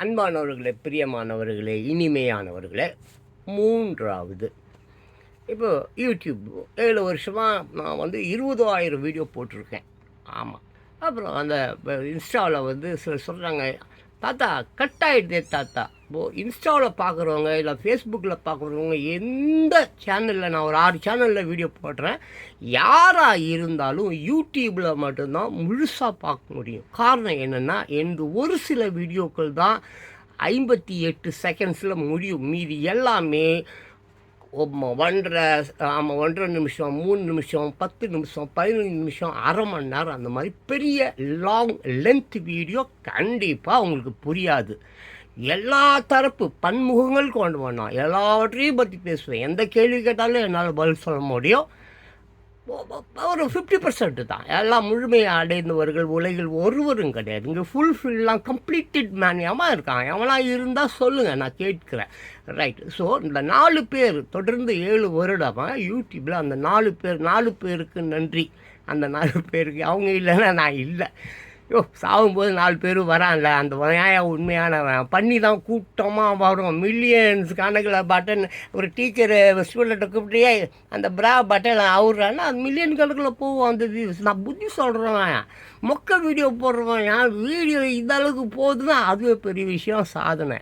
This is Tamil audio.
அன்பானவர்களே பிரியமானவர்களே இனிமையானவர்களே மூன்றாவது. இப்போ யூடியூப் ஏழு வருஷமாக நான் வந்து இருபதாயிரம் வீடியோ போட்டிருக்கேன். ஆமாம் அப்புறம் அந்த இன்ஸ்டாவில் வந்து சில சொல்கிறாங்க தாத்தா கட் ஆகிடுதே தாத்தா. இப்போ இன்ஸ்டாவில் பார்க்குறவங்க இல்லை ஃபேஸ்புக்கில் பார்க்குறவங்க எந்த சேனலில் நான் ஒரு ஆறு சேனலில் வீடியோ போடுறேன் யாராக இருந்தாலும் யூடியூப்பில் மட்டும்தான் முழுசாக பார்க்க முடியும். காரணம் என்னென்னா என்று ஒரு சில வீடியோக்கள் தான் ஐம்பத்தி எட்டு செகண்ட்ஸில் முடியும். மீதி எல்லாமே ஒன்றரை ஆமாம் ஒன்றரை நிமிஷம் மூணு நிமிஷம் பத்து நிமிஷம் பதினஞ்சு நிமிஷம் அரை மணி நேரம் அந்த மாதிரி பெரிய லாங் லென்த் வீடியோ கண்டிப்பாக உங்களுக்கு புரியாது. எல்லா தரப்பு பன்முகங்கள் கொண்டு வரணும். எல்லாவற்றையும் பற்றி பேசுவேன். எந்த கேள்வி கேட்டாலும் என்னால் பதில் சொல்ல முடியும். ஒரு ஃபிஃப்டி பர்சன்ட் தான். எல்லாம் முழுமையை அடைந்தவர்கள் உலகில் ஒருவரும் கிடையாது. இங்கே ஃபுல் ஃபில்லாம் கம்ப்ளீட்டட் மேனியமாக இருக்கான்? எவனாக இருந்தால் சொல்லுங்கள் நான் கேட்குறேன். ரைட் ஸோ இந்த நாலு பேர் தொடர்ந்து ஏழு வருடமாக யூடியூப்பில் அந்த நாலு பேர் நாலு பேருக்கு நன்றி. அந்த நாலு பேருக்கு அவங்க இல்லைன்னா நான் இல்லை. யோ சாகும்போது நாலு பேர் வரான்ல. அந்த நியாய உண்மையானவன் பண்ணி தான் கூட்டமாக வரும். மில்லியன்ஸ் கணக்கில் பட்டன் ஒரு டீச்சரு ஸ்டூடெண்ட்டை கூப்பிட்டே அந்த பிரா பட்டன் அவுறான்னா அது மில்லியன் கணக்கில் போகும் அந்த நான் புத்தி சொல்கிறவன் மொக்க வீடியோ போடுறவன். ஏன் வீடியோ இந்த அளவுக்கு போகுதுன்னா அதுவே பெரிய விஷயம் சாதனை.